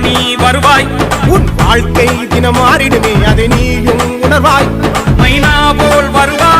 நீ வருவாய். உன் வாழ்க்கை தினம் மாறிடுமே அதை நீயும் உணர்வாய். மைனா போல் வருவாய்.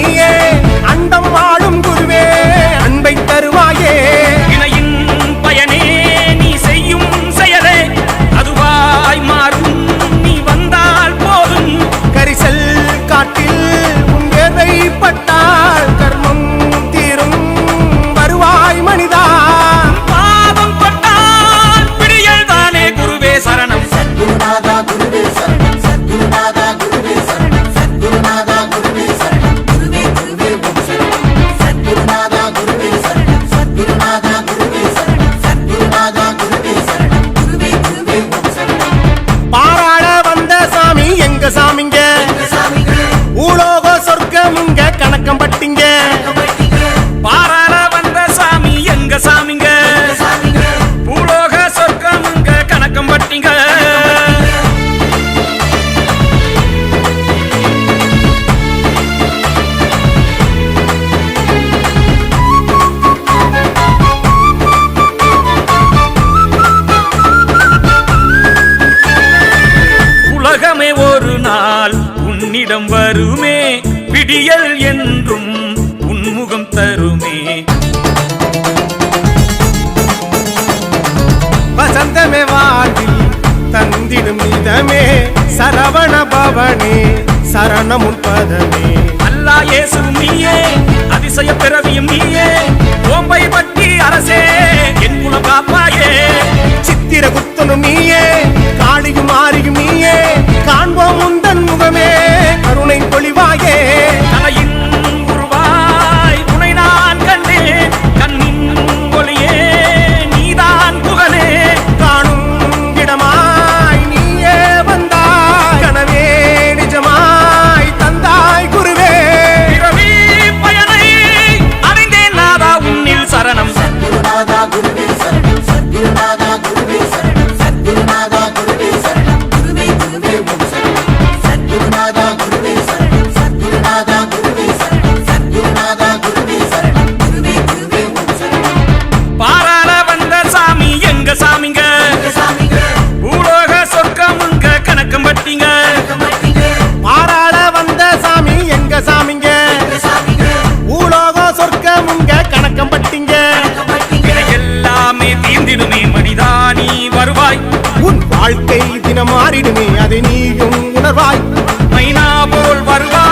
தருமே விடியல் என்றும் உன்முகம் தருமே. வசந்தமே வாழ்வில் தந்திடும் இதமே சரவண பவனே சரணமுன் பதமே. அல்லா ஏசு அதிசய பிறவி வாழ்க்கை தினம் மாறிடுமே அதை நீயும் உணர்வாய். மைனா போல் வருவாய்.